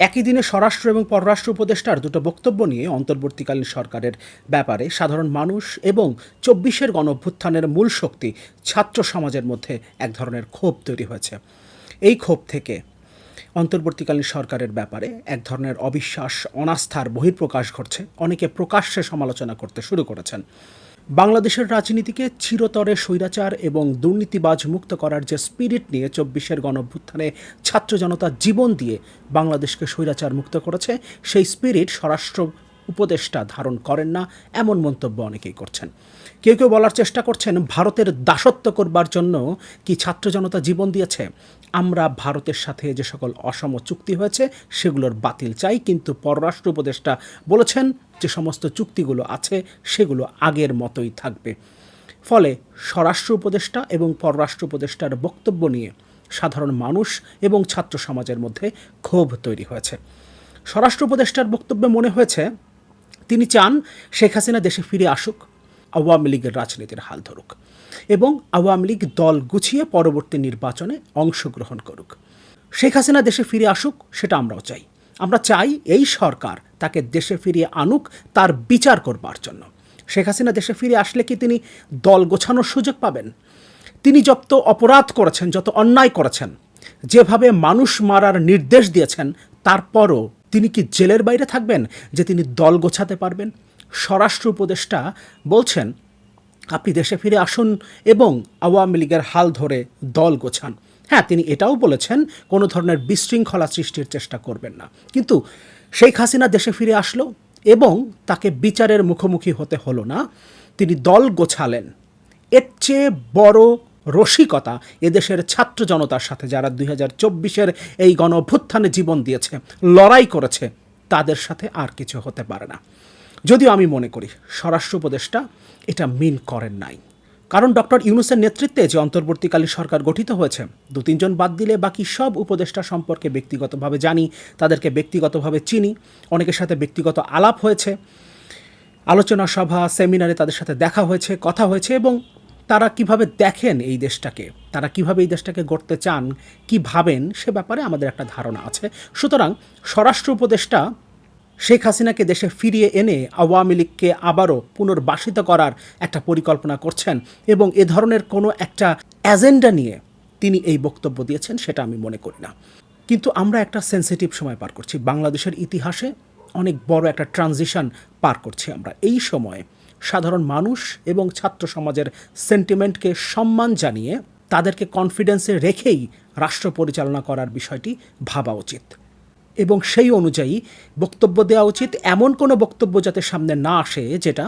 একই দিনে স্বরাষ্ট্র এবং পররাষ্ট্র উপদেষ্টার দুটো বক্তব্য নিয়ে অন্তর্বর্তীকালীন সরকারের ব্যাপারে সাধারণ মানুষ এবং চব্বিশের গণভ্যুত্থানের মূল শক্তি ছাত্র সমাজের মধ্যে এক ধরনের ক্ষোভ তৈরি হয়েছে। এই ক্ষোভ থেকে অন্তর্বর্তীকালীন সরকারের ব্যাপারে এক ধরনের অবিশ্বাস, অনাস্থার বহিঃপ্রকাশ ঘটছে। অনেকে প্রকাশ্যে সমালোচনা করতে শুরু করেছেন। বাংলাদেশের রাজনীতিকে চিরতরে স্বৈরাচার এবং দুর্নীতিবাজ মুক্ত করার যে স্পিরিট নিয়ে চব্বিশের গণঅভ্যুত্থানে ছাত্র জনতা জীবন দিয়ে বাংলাদেশকে স্বৈরাচার মুক্ত করেছে, সেই স্পিরিট স্বরাষ্ট্র উপদেষ্টা ধারণ করেন না এমন মন্তব্য অনেকেই করছেন। কেউ কেউ বলার চেষ্টা করছেন, ভারতের দাসত্ব করবার জন্য কি ছাত্র জনতা জীবন দিয়েছে? আমরা ভারতের সাথে যে সকল অসম চুক্তি হয়েছে, সেগুলোর বাতিল চাই। কিন্তু পররাষ্ট্র উপদেষ্টা বলেছেন, যে সমস্ত চুক্তিগুলো আছে, সেগুলো আগের মতোই থাকবে। ফলে স্বরাষ্ট্র উপদেষ্টা এবং পররাষ্ট্র উপদেষ্টার বক্তব্য নিয়ে সাধারণ মানুষ এবং ছাত্র সমাজের মধ্যে ক্ষোভ তৈরি হয়েছে। স্বরাষ্ট্র উপদেষ্টার বক্তব্যে মনে হয়েছে, তিনি চান শেখ হাসিনা দেশে ফিরে আসুক আওয়ামী লীগের রাজনীতির হাল ধরুক এবং আওয়ামী লীগ দল গুছিয়ে পরবর্তী নির্বাচনে অংশগ্রহণ করুক। শেখ হাসিনা দেশে ফিরে আসুক, সেটা আমরাও চাই। আমরা চাই এই সরকার তাকে দেশে ফিরিয়ে আনুক তার বিচার করবার জন্য। শেখ হাসিনা দেশে ফিরে আসলে কি তিনি দল গোছানোর সুযোগ পাবেন? তিনি যত অপরাধ করেছেন, যত অন্যায় করেছেন, যেভাবে মানুষ মারার নির্দেশ দিয়েছেন, তারপরও তিনি কি জেলের বাইরে থাকবেন যে তিনি দল গোছাতে পারবেন? স্বরাষ্ট্র উপদেষ্টা বলছেন, আপনি দেশে ফিরে আসুন এবং আওয়ামী লীগের হাল ধরে দল গোছান। হ্যাঁ তিনি এটাও বলেছেন, কোনো ধরনের বিশৃঙ্খলা সৃষ্টির চেষ্টা করবেন না। কিন্তু শেখ হাসিনা দেশে ফিরে আসলো এবং তাকে বিচারের মুখোমুখি হতে হলো না। তিনি দল গোছালেন। এর চেয়ে বড় রসিকতা এদেশের ছাত্র জনতার সাথে যারা দুই হাজার চব্বিশের এই গণ অভ্যুত্থানে জীবন দিয়েছে, লড়াই করেছে, তাদের সাথে আর কিছু হতে পারে না। যদিও আমি মনে করি স্বরাষ্ট্র উপদেষ্টা এটা মিন করেন নাই। কারণ ডক্টর ইউনুসের নেতৃত্বে যে অন্তর্বর্তীকালীন সরকার গঠিত হয়েছে, দু তিনজন বাদ দিলে বাকি সব উপদেষ্টা সম্পর্কে ব্যক্তিগতভাবে জানি, তাদেরকে ব্যক্তিগতভাবে চিনি, অনেকের সাথে ব্যক্তিগত আলাপ হয়েছে, আলোচনা সভা, সেমিনারে তাদের সাথে দেখা হয়েছে, কথা হয়েছে এবং তারা কীভাবে দেখেন এই দেশটাকে, তারা কীভাবে এই দেশটাকে গড়তে চান, কি ভাবেন, সে ব্যাপারে আমাদের একটা ধারণা আছে। সুতরাং স্বরাষ্ট্র উপদেষ্টা শেখ হাসিনাকে দেশে ফিরিয়ে এনে আওয়ামী লীগকে আবারও পুনর্বাসিত করার একটা পরিকল্পনা করছেন এবং এ ধরনের কোনো একটা এজেন্ডা নিয়ে তিনি এই বক্তব্য দিয়েছেন সেটা আমি মনে করি না। কিন্তু আমরা একটা সেন্সিটিভ সময় পার করছি। বাংলাদেশের ইতিহাসে অনেক বড় একটা ট্রানজিশন পার করছি আমরা। এই সময়ে সাধারণ মানুষ এবং ছাত্র সমাজের সেন্টিমেন্টকে সম্মান জানিয়ে তাদেরকে কনফিডেন্সে রেখেই রাষ্ট্র পরিচালনা করার বিষয়টি ভাবা উচিত। এবং সেই অনুযায়ী বক্তব্য দেওয়া উচিত। এমন কোনো বক্তব্য যাতে সামনে না আসে, যেটা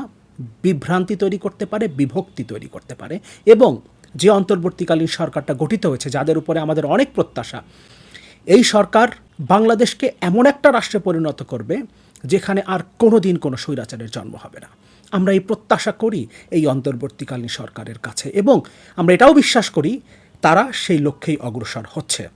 বিভ্রান্তি তৈরি করতে পারে, বিভক্তি তৈরি করতে পারে, এবং যে অন্তর্বর্তীকালীন সরকারটা গঠিত হয়েছে, যাদের উপরে আমাদের অনেক প্রত্যাশা, এই সরকার বাংলাদেশকে এমন একটা রাষ্ট্রে পরিণত করবে, যেখানে আর কোনো দিন কোনো স্বৈরাচারের জন্ম হবে না। আমরা এই প্রত্যাশা করি এই অন্তর্বর্তীকালীন সরকারের কাছে, এবং আমরা এটাও বিশ্বাস করি, তারা সেই লক্ষ্যেই অগ্রসর হচ্ছে।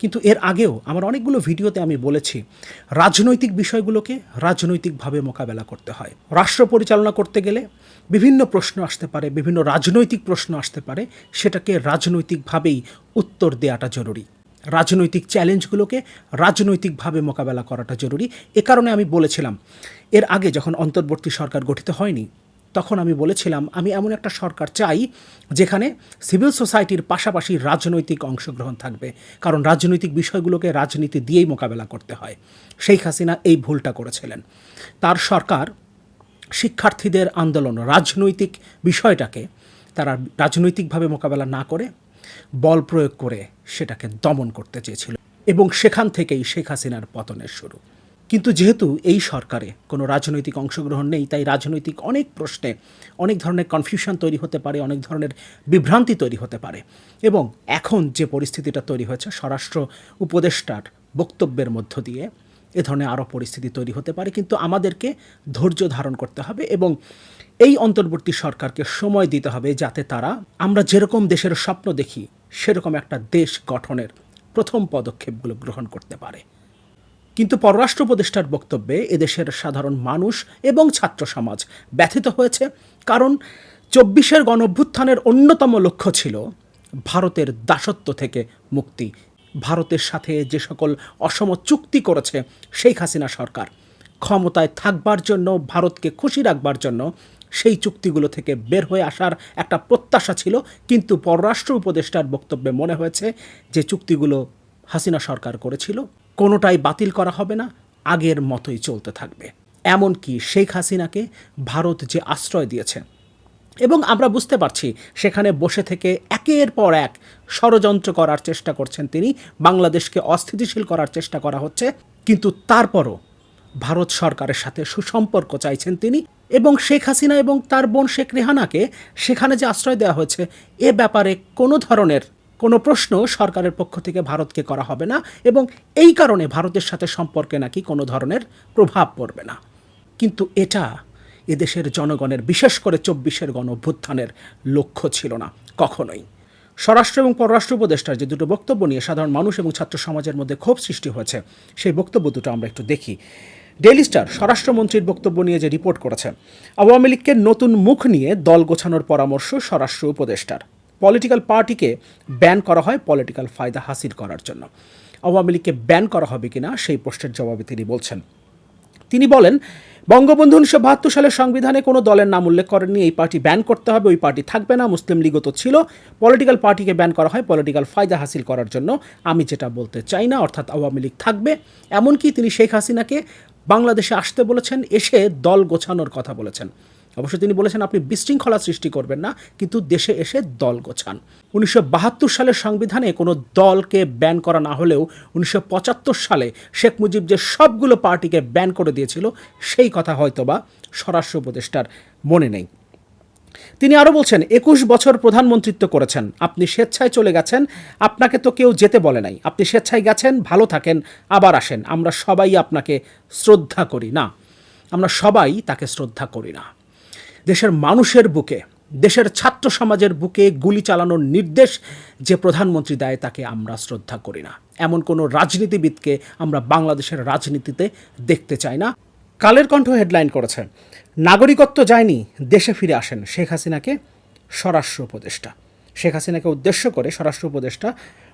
কিন্তু এর আগেও আমার অনেকগুলো ভিডিওতে আমি বলেছি, রাজনৈতিক বিষয়গুলোকে রাজনৈতিকভাবে মোকাবেলা করতে হয়। রাষ্ট্র পরিচালনা করতে গেলে বিভিন্ন প্রশ্ন আসতে পারে, বিভিন্ন রাজনৈতিক প্রশ্ন আসতে পারে, সেটাকে রাজনৈতিকভাবেই উত্তর দেওয়াটা জরুরি। রাজনৈতিক চ্যালেঞ্জগুলোকে রাজনৈতিকভাবে মোকাবেলা করাটা জরুরি। এ কারণে আমি বলেছিলাম, এর আগে যখন অন্তর্বর্তী সরকার গঠিত হয়নি তখন আমি বলেছিলাম, আমি এমন একটা সরকার চাই যেখানে সিভিল সোসাইটির পাশাপাশি রাজনৈতিক অংশগ্রহণ থাকবে। কারণ রাজনৈতিক বিষয়গুলোকে রাজনীতি দিয়েই মোকাবেলা করতে হয়। শেখ হাসিনা এই ভুলটা করেছিলেন। তার সরকার শিক্ষার্থীদের আন্দোলন, রাজনৈতিক বিষয়টাকে তারা রাজনৈতিকভাবে মোকাবেলা না করে বল প্রয়োগ করে সেটাকে দমন করতে চেয়েছিল। এবং সেখান থেকেই শেখ হাসিনার পতনের শুরু। কিন্তু যেহেতু এই সরকারে কোনো রাজনৈতিক অংশগ্রহণ নেই, তাই রাজনৈতিক অনেক প্রশ্নে অনেক ধরনের কনফিউশন তৈরি হতে পারে, অনেক ধরনের বিভ্রান্তি তৈরি হতে পারে। এবং এখন যে পরিস্থিতিটা তৈরি হয়েছে, স্বরাষ্ট্র উপদেষ্টার বক্তব্যের মধ্য দিয়ে এ ধরনের আরও পরিস্থিতি তৈরি হতে পারে, কিন্তু আমাদেরকে ধৈর্য ধারণ করতে হবে এবং এই অন্তর্বর্তী সরকারকে সময় দিতে হবে যাতে তারা, আমরা যেরকম দেশের স্বপ্ন দেখি, সেরকম একটা দেশ গঠনের প্রথম পদক্ষেপগুলো গ্রহণ করতে পারে। কিন্তু পররাষ্ট্র উপদেষ্টার বক্তব্যে এদেশের সাধারণ মানুষ এবং ছাত্র সমাজ ব্যথিত হয়েছে, কারণ চব্বিশের গণঅভ্যুত্থানের অন্যতম লক্ষ্য ছিল ভারতের দাসত্ব থেকে মুক্তি। ভারতের সাথে যে সকল অসম চুক্তি করেছে শেখ হাসিনা সরকার, ক্ষমতায় থাকবার জন্য, ভারতকে খুশি রাখবার জন্য সেই চুক্তিগুলো থেকে বের হয়ে আসার একটা প্রত্যাশা ছিল, কিন্তু পররাষ্ট্র উপদেষ্টার বক্তব্যে মনে হয়েছে যে চুক্তিগুলো হাসিনা সরকার করেছিল। কোনোটাই বাতিল করা হবে না, আগের মতোই চলতে থাকবে। এমনকি শেখ হাসিনাকে ভারত যে আশ্রয় দিয়েছে। এবং আমরা বুঝতে পারছি, সেখানে বসে থেকে একের পর এক ষড়যন্ত্র করার চেষ্টা করছেন তিনি, বাংলাদেশকে অস্থিতিশীল করার চেষ্টা করা হচ্ছে। কিন্তু তারপরও ভারত সরকারের সাথে সুসম্পর্ক চাইছেন তিনি এবং শেখ হাসিনা এবং তার বোন শেখ রেহানাকে সেখানে যে আশ্রয় দেওয়া হয়েছে, এ ব্যাপারে কোনো ধরনের কোনো প্রশ্ন সরকারের পক্ষ থেকে ভারতকে করা হবে না এবং এই কারণে ভারতের সাথে সম্পর্কে নাকি কোনো ধরনের প্রভাব পড়বে না। কিন্তু এটা এদেশের জনগণের, বিশেষ করে চব্বিশের গণ অভ্যুত্থানের লক্ষ্য ছিল না, কখনোই। স্বরাষ্ট্র এবং পররাষ্ট্র উপদেষ্টার যে দুটো বক্তব্য নিয়ে সাধারণ মানুষ এবং ছাত্র সমাজের মধ্যে ক্ষোভ সৃষ্টি হয়েছে, সেই বক্তব্য দুটো আমরা একটু দেখি। ডেইলি স্টার, স্বরাষ্ট্রমন্ত্রীর বক্তব্য নিয়ে যে রিপোর্ট করেছে, আওয়ামী লীগকে নতুন মুখ নিয়ে দল গোছানোর পরামর্শ স্বরাষ্ট্র উপদেষ্টার। পলিটিক্যাল পার্টিকে ব্যান করা হয় পলিটিক্যাল ফায়দা হাসিল করার জন্য। আওয়ামী লীগকে ব্যান করা হবে কিনা সেই প্রশ্নের জবাবে তিনি বলছেন। তিনি বলেন, বঙ্গবন্ধু উনিশশো বাহাত্তর সালের সংবিধানে কোনো দলের নাম উল্লেখ করেননি, এই পার্টি ব্যান করতে হবে, ওই পার্টি থাকবে না, মুসলিম লীগও তো ছিল। পলিটিক্যাল পার্টিকে ব্যান করা হয় পলিটিক্যাল ফায়দা হাসিল করার জন্য। আমি যেটা বলতে চাই না, অর্থাৎ আওয়ামী লীগ থাকবে, এমনকি তিনি শেখ হাসিনাকে বাংলাদেশে আসতে বলেছেন, এসে দল গোছানোর কথা বলেছেন। অবশ্য তিনি বলেছেন, আপনি বিশৃঙ্খলা সৃষ্টি করবেন না, কিন্তু দেশে এসে দল গোছান। উনিশশো বাহাত্তর সালের সংবিধানে কোনো দলকে ব্যান করা না হলেও উনিশশো পঁচাত্তর সালে শেখ মুজিব যে সবগুলো পার্টিকে ব্যান করে দিয়েছিল, সেই কথা হয়তোবা স্বরাষ্ট্র উপদেষ্টার মনে নেই। তিনি আরও বলছেন, একুশ বছর প্রধানমন্ত্রিত্ব করেছেন। আপনি স্বেচ্ছায় চলে গেছেন। আপনাকে তো কেউ যেতে বলে নাই। আপনি স্বেচ্ছায় গেছেন, ভালো থাকেন, আবার আসেন। আমরা সবাই আপনাকে শ্রদ্ধা করি। না, আমরা সবাই তাকে শ্রদ্ধা করি না। দেশের মানুষের বুকে, দেশের ছাত্র সমাজের বুকে গুলি চালানোর নির্দেশ যে প্রধানমন্ত্রী দেয়, তাকে আমরা শ্রদ্ধা করি না। এমন কোনো রাজনীতিবিদকে আমরা বাংলাদেশের রাজনীতিতে দেখতে চাই না। কালের কণ্ঠ হেডলাইন করেছে। নাগরিকত্ব যায়নি, দেশে ফিরে আসেন শেখ হাসিনাকে স্বরাষ্ট্র উপদেষ্টা। শেখ হাসিনাকে উদ্দেশ্য করে স্বরাষ্ট্র উপদেষ্টা,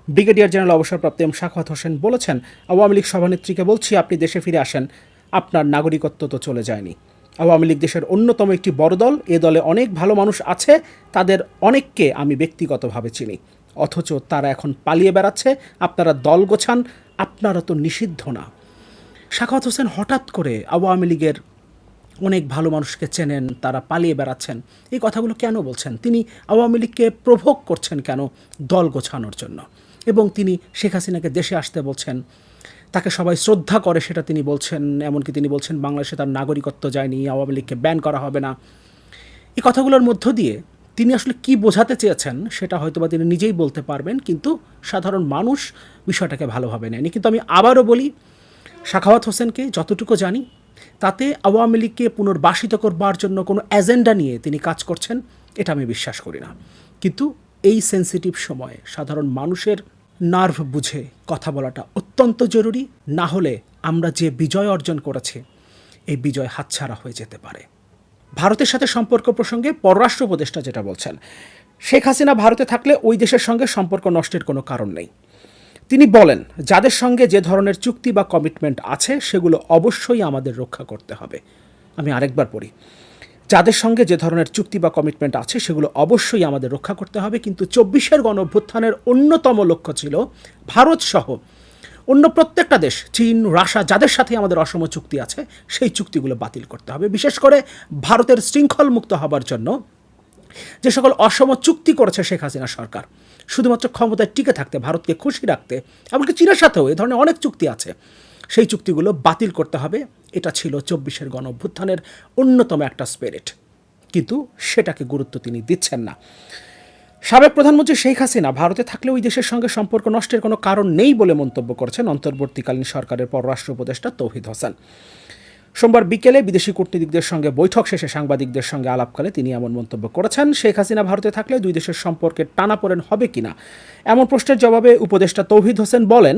ব্রিগেডিয়ার জেনারেল অবসরপ্রাপ্ত এম শাখাত হোসেন বলেছেন, আওয়ামী লীগ সভানেত্রীকে বলছি, আপনি দেশে ফিরে আসেন, আপনার নাগরিকত্ব তো চলে যায়নি। আওয়ামী লীগ দেশের অন্যতম একটি বড় দল, এ দলে অনেক ভালো মানুষ আছে, তাদের অনেককে আমি ব্যক্তিগতভাবে চিনি। অথচ তারা এখন পালিয়ে বেড়াচ্ছে, আপনারা দল গোছান, আপনারা তো নিষিদ্ধ না। শাখাত হোসেন হঠাৎ করে আওয়ামী লীগের অনেক ভালো মানুষকে চেনেন, তারা পালিয়ে বেড়াচ্ছেন। এই কথাগুলো কেন বলছেন? তিনি আওয়ামী লীগকে প্রভোগ করছেন কেন দল গোছানোর জন্য? এবং তিনি শেখ হাসিনাকে দেশে আসতে বলছেন, তাকে সবাই শ্রদ্ধা করে সেটা তিনি বলছেন, এমনকি তিনি বলছেন, বাংলাদেশে তার নাগরিকত্ব যায়নি, আওয়ামী লীগকে ব্যান করা হবে না। এই কথাগুলোর মধ্য দিয়ে তিনি আসলে কি বোঝাতে চেয়েছেন, সেটা হয়তোবা তিনি নিজেই বলতে পারবেন, কিন্তু সাধারণ মানুষ বিষয়টাকে ভালোভাবে নেয়নি। কিন্তু আমি আবারও বলি শাখাওয়াত হোসেনকে যতটুকু জানি, তাতে আওয়ামী লীগকে পুনর্বাসিত করবার জন্য কোনো এজেন্ডা নিয়ে তিনি কাজ করছেন, এটা আমি বিশ্বাস করি না। কিন্তু এই সেন্সিটিভ সময়ে সাধারণ মানুষের নার্ভ বুঝে কথা বলাটা অত্যন্ত জরুরি, না হলে আমরা যে বিজয় অর্জন করেছি, এই বিজয় হাতছাড়া হয়ে যেতে পারে। ভারতের সাথে সম্পর্ক প্রসঙ্গে পররাষ্ট্র উপদেষ্টা যেটা বলছেন, শেখ হাসিনা ভারতে থাকলে ওই দেশের সঙ্গে সম্পর্ক নষ্টের কোনো কারণ নেই। তিনি বলেন, যাদের সঙ্গে যে ধরনের চুক্তি বা কমিটমেন্ট আছে, সেগুলো অবশ্যই আমাদের রক্ষা করতে হবে। আমি আরেকবার পড়ি। যাদের সঙ্গে যে ধরনের চুক্তি বা কমিটমেন্ট আছে, সেগুলো অবশ্যই আমাদের রক্ষা করতে হবে। কিন্তু চব্বিশের গণ অভ্যুত্থানের অন্যতম লক্ষ্য ছিল ভারত সহ অন্য প্রত্যেকটা দেশ, চীন, রাশিয়া, যাদের সাথে আমাদের অসম চুক্তি আছে, সেই চুক্তিগুলো বাতিল করতে হবে। বিশেষ করে ভারতের শৃঙ্খল মুক্ত হবার জন্য যে সকল অসম চুক্তি করেছে শেখ হাসিনা সরকার শুধুমাত্র ক্ষমতায় টিকে থাকতে, ভারতকে খুশি রাখতে, এমনকি চীনের সাথেও এ ধরনের অনেক চুক্তি আছে। সেই চুক্তিগুলো বাতিল করতে হবে। এটা ছিল চব্বিশের গণ অভ্যুত্থানের অন্যতম একটা স্পিরিট কিন্তু সেটাকে গুরুত্ব তিনি দিচ্ছেন না। সাবেক প্রধানমন্ত্রী শেখ হাসিনা ভারতে থাকলে ওই দেশের সঙ্গে সম্পর্ক নষ্টের কোনো কারণ নেই বলে মন্তব্য করছেন অন্তর্বর্তীকালীন সরকারের পররাষ্ট্র উপদেষ্টা তৌহিদ হোসেন। সোমবার বিকেলে বিদেশি কূটনীতিকদের সঙ্গে বৈঠক শেষে সাংবাদিকদের সঙ্গে আলাপকালে তিনি এমন মন্তব্য করেছেন, শেখ হাসিনা ভারতে থাকলে দুই দেশের সম্পর্কে টানাপোড়েন হবে কিনা? এমন প্রশ্নের জবাবে উপদেষ্টা তৌহিদ হোসেন বলেন,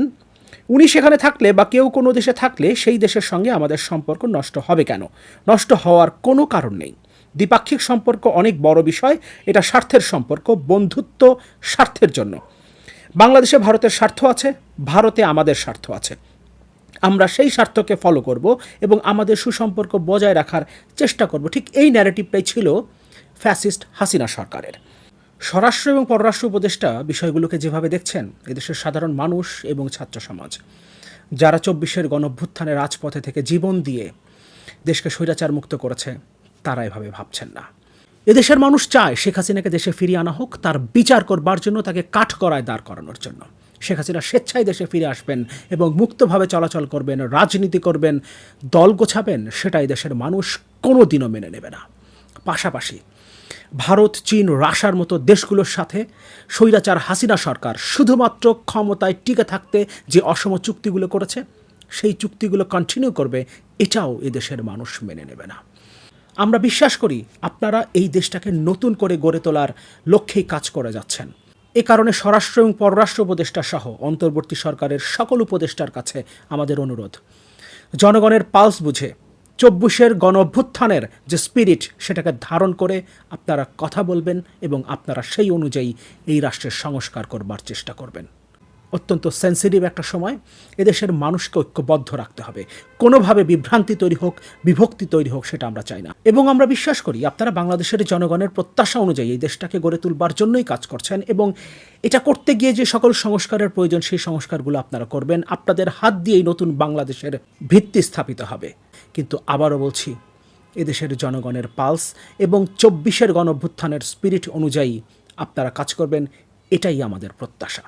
উনি সেখানে থাকলে বা কেউ কোনো দেশে থাকলে সেই দেশের সঙ্গে আমাদের সম্পর্ক নষ্ট হবে কেন? নষ্ট হওয়ার কোনো কারণ নেই। দ্বিপাক্ষিক সম্পর্ক অনেক বড় বিষয়, এটা স্বার্থের সম্পর্ক, বন্ধুত্ব স্বার্থের জন্য। বাংলাদেশে ভারতের স্বার্থ আছে, ভারতে আমাদের স্বার্থ আছে। আমরা সেই স্বার্থকে ফলো করব এবং আমাদের সুসম্পর্ক বজায় রাখার চেষ্টা করব। ঠিক এই ন্যারেটিভটাই ছিল ফ্যাসিস্ট হাসিনা সরকারের। স্বরাষ্ট্র এবং পররাষ্ট্র উপদেষ্টা বিষয়গুলোকে যেভাবে দেখছেন, এদেশের সাধারণ মানুষ এবং ছাত্র সমাজ, যারা চব্বিশের গণভ্যুত্থানের রাজপথে থেকে জীবন দিয়ে দেশকে স্বৈরাচার মুক্ত করেছে, তারা এভাবে ভাবছেন না। এদেশের মানুষ চায় শেখ হাসিনাকে দেশে ফিরিয়ে আনা হোক, তার বিচার করবার জন্য তাকে কাঠ করায় দাঁড় করানোর জন্য। শেখ হাসিনা স্বেচ্ছায় দেশে ফিরে আসবেন এবং মুক্তভাবে চলাচল করবেন, রাজনীতি করবেন, দল গোছাবেন, সেটাই দেশের মানুষ কোনো দিনও মেনে নেবে না। পাশাপাশি ভারত, চীন রাশার মতো দেশগুলোর সাথে স্বৈরাচার হাসিনা সরকার শুধুমাত্র ক্ষমতায় টিকে থাকতে যে অসম চুক্তিগুলো করেছে, সেই চুক্তিগুলো কন্টিনিউ করবে, এটাও এদেশের মানুষ মেনে নেবে না। আমরা বিশ্বাস করি আপনারা এই দেশটাকে নতুন করে গড়ে তোলার লক্ষ্যেই কাজ করে যাচ্ছেন। এ কারণে স্বরাষ্ট্র এবং পররাষ্ট্র উপদেষ্টা সহ অন্তর্বর্তী সরকারের সকল উপদেষ্টার কাছে আমাদের অনুরোধ। জনগণের পালস বুঝে চব্বিশের গণ অভ্যুত্থানের যে স্পিরিট সেটাকে ধারণ করে আপনারা কথা বলবেন এবং আপনারা সেই অনুযায়ী এই রাষ্ট্রের সংস্কার করবার চেষ্টা করবেন। অত্যন্ত সেন্সিটিভ একটা সময়, এদেশের মানুষকে ঐক্যবদ্ধ রাখতে হবে। কোনোভাবে বিভ্রান্তি তৈরি হোক, বিভক্তি তৈরি হোক, সেটা আমরা চাই না। এবং আমরা বিশ্বাস করি, আপনারা বাংলাদেশের জনগণের প্রত্যাশা অনুযায়ী এই দেশটাকে গড়ে তুলবার জন্যই কাজ করছেন এবং এটা করতে গিয়ে যে সকল সংস্কারের প্রয়োজন, সেই সংস্কারগুলো আপনারা করবেন। আপনাদের হাত দিয়েই নতুন বাংলাদেশের ভিত্তি স্থাপিত হবে। কিন্তু আবারও বলছি, এদেশের জনগণের পালস এবং চব্বিশের গণভ্যুত্থানের স্পিরিট অনুযায়ী আপনারা কাজ করবেন, এটাই আমাদের প্রত্যাশা।